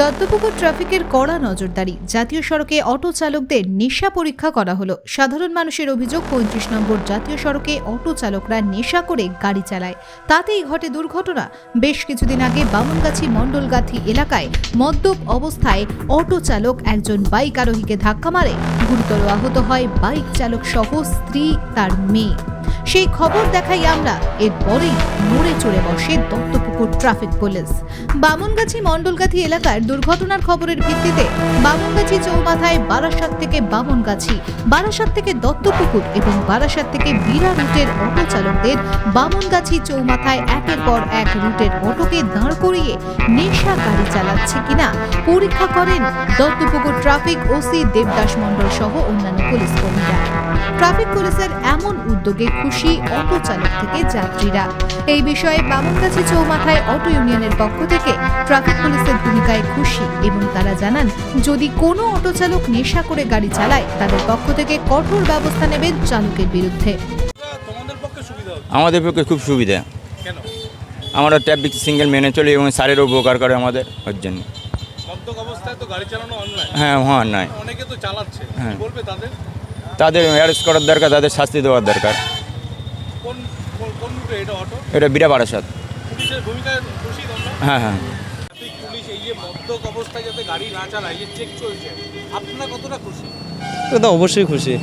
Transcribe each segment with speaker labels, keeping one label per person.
Speaker 1: দত্তপুকুর ট্রাফিকের কড়া নজরদারি। জাতীয় সড়কে অটো চালকদের নেশা পরীক্ষা করা হলো। সাধারণ মানুষের অভিযোগ, পঁয়ত্রিশ নম্বর জাতীয় সড়কে অটো চালকরা নেশা করে গাড়ি চালায়। তাতেই ঘটে দুর্ঘটনা। বেশ কিছুদিন আগে বামনগাছি মণ্ডলগাথি এলাকায় মদ্যপ অবস্থায় অটো চালক একজন বাইক আরোহীকে ধাক্কা মারে। গুরুতর আহত হয় বাইক চালক সহ স্ত্রী, তার মেয়ে। সেই খবর দেখাই আমরা। এরপরেই নড়ে চড়ে বসে দত্তপুকুর ট্রাফিক পুলিশ। বামনগাছি মণ্ডলগাছি এলাকার দুর্ঘটনার খবরের ভিত্তিতে বামনগাছি চৌমাথায় বারাসাত থেকে বামনগাছি, বারাসাত থেকে দত্তপুকুর এবং বারাসাত থেকে বীরা রুটের অটো চালকদের বামনগাছি চৌমাথায় একের পর এক রুটের অটোকে দাঁড় করিয়ে নেশা গাড়ি চালাচ্ছে কিনা পরীক্ষা করেন দত্তপুকুর ট্রাফিক ওসি দেবদাস মণ্ডল সহ অন্যান্য পুলিশ কর্মীরা। ট্রাফিক পুলিশের এমন উদ্যোগে খুশি অটো চালক থেকে যাত্রীরা। এই বিষয়ে বামনগাছি চৌমাথায় অটো ইউনিয়নের পক্ষ থেকে ট্রাফিক পুলিশের ভূমিকায় খুশি এবং তারা জানান যদি কোনো অটো চালক নেশা করে গাড়ি চালায় তাদের পক্ষ থেকে কঠোর ব্যবস্থা নেবেন চালকের বিরুদ্ধে।
Speaker 2: তোমাদের পক্ষে সুবিধা হচ্ছে
Speaker 3: আমাদের পক্ষে খুব সুবিধা।
Speaker 2: কেন?
Speaker 3: আমরা ট্রাফিক সিঙ্গেল মেনে চলি এবং স্যারেরও উপকার করে আমাদের ওর জন্য। হ্যাঁ হ্যাঁ নয়
Speaker 2: অনেকে তো চালাচ্ছে।
Speaker 3: হ্যাঁ।
Speaker 2: বলবে তাদের?
Speaker 3: তাদের অ্যারেস্ট করার দরকার তাদের শাস্তি দেওয়ার দরকার।
Speaker 2: কোন কোন- কোন এটা অটো
Speaker 3: এটা বিরা বারাসাত।
Speaker 2: পুলিশের
Speaker 3: হ্যাঁ হ্যাঁ।
Speaker 2: পুলিশ এই যে মদ্যক অবস্থায় যাতে গাড়ি না চালায় যে চেক চলছে। আপনারা কতটা খুশি?
Speaker 4: এটা তো অবশ্যই খুশি।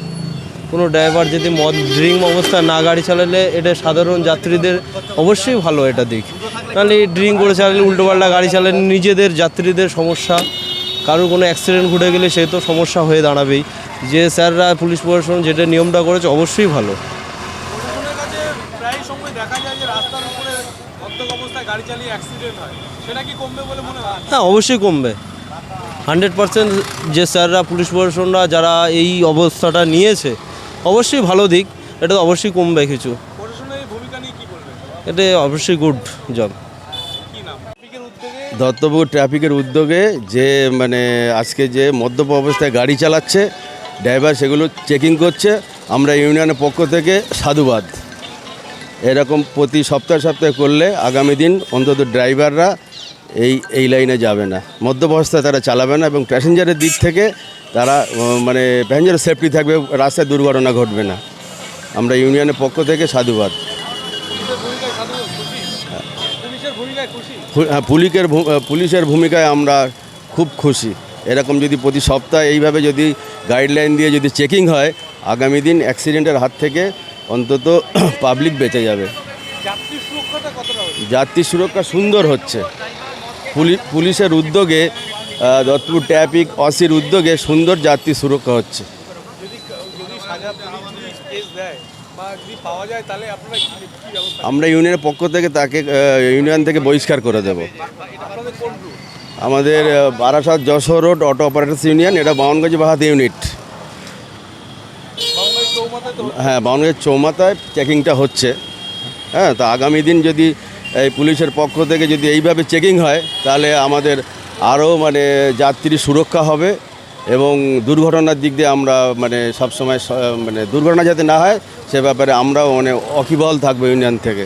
Speaker 4: কোনো ড্রাইভার যদি মদ ড্রিঙ্ক অবস্থায় না গাড়ি চালালে এটা সাধারণ যাত্রীদের অবশ্যই ভালো এটা দিক। নাহলে ড্রিঙ্ক করে চালালে উল্টোপাল্টা গাড়ি চালালে নিজেদের যাত্রীদের সমস্যা। কারোর কোনো অ্যাক্সিডেন্ট ঘটে গেলে সে তো সমস্যা হয়ে দাঁড়াবেই। যে স্যাররা পুলিশ প্রশাসন যেটা নিয়মটা করেছে অবশ্যই ভালো।
Speaker 2: হয়।
Speaker 4: অবশ্যই কমবে। হান্ড্রেড পার্সেন্ট যে স্যাররা পুলিশ প্রশাসনরা যারা এই অবস্থাটা নিয়েছে অবশ্যই ভালো দিক। এটা তো অবশ্যই কমবে কিছু। এটা অবশ্যই গুড জব
Speaker 2: কি নাম ট্রাফিকের উদ্যোগে
Speaker 5: দত্তপুর ট্রাফিকের উদ্যোগে যে মানে আজকে যে মদ্যপ অবস্থায় গাড়ি চালাচ্ছে ড্রাইভার সেগুলো চেকিং করছে। আমরা ইউনিয়নের পক্ষ থেকে সাধুবাদ। এরকম প্রতি সপ্তাহে সপ্তাহে করলে আগামী দিন অন্তত ড্রাইভাররা এই এই লাইনে যাবে না। মদ্যপ অবস্থায় তারা চালাবে না এবং প্যাসেঞ্জারের দিক থেকে তারা মানে প্যাসেঞ্জার সেফটি থাকবে, রাস্তায় দুর্ঘটনা ঘটবে না। আমরা ইউনিয়নের পক্ষ থেকে সাধুবাদ
Speaker 2: পুলিশের ভূমিকায় সাধু খুশি পুলিশের
Speaker 5: পুলিশের ভূমিকায় আমরা খুব খুশি। এরকম যদি প্রতি সপ্তাহে এইভাবে যদি গাইডলাইন দিয়ে যদি চেকিং হয় আগামী দিন অ্যাক্সিডেন্টের হাত থেকে অন্তত পাবলিক বেঁচে যাবে।
Speaker 2: যাত্রী
Speaker 5: সুরক্ষা সুন্দর হচ্ছে। পুলি পুলিশের উদ্যোগে দত্তপুর ট্রাফিক অসির উদ্যোগে সুন্দর যাত্রী সুরক্ষা হচ্ছে। আমরা ইউনিয়নের পক্ষ থেকে তাকে ইউনিয়ন থেকে বহিষ্কার করে দেব। আমাদের Barasat Jessore road auto operators union এটা বাউনগঞ্জ বাহাত ইউনিট। হ্যাঁ বাউনগঞ্জের চৌমাথায় চেকিংটা হচ্ছে। হ্যাঁ তো আগামী দিন যদি এই পুলিশের পক্ষ থেকে যদি এইভাবে চেকিং হয় তাহলে আমাদের আরও মানে যাত্রী সুরক্ষা হবে। এবং দুর্ঘটনার দিক দিয়ে আমরা মানে সবসময় মানে দুর্ঘটনা যাতে না হয়, সে ব্যাপারে আমরাও মানে অকিবল থাকব ইউনিয়ন থেকে।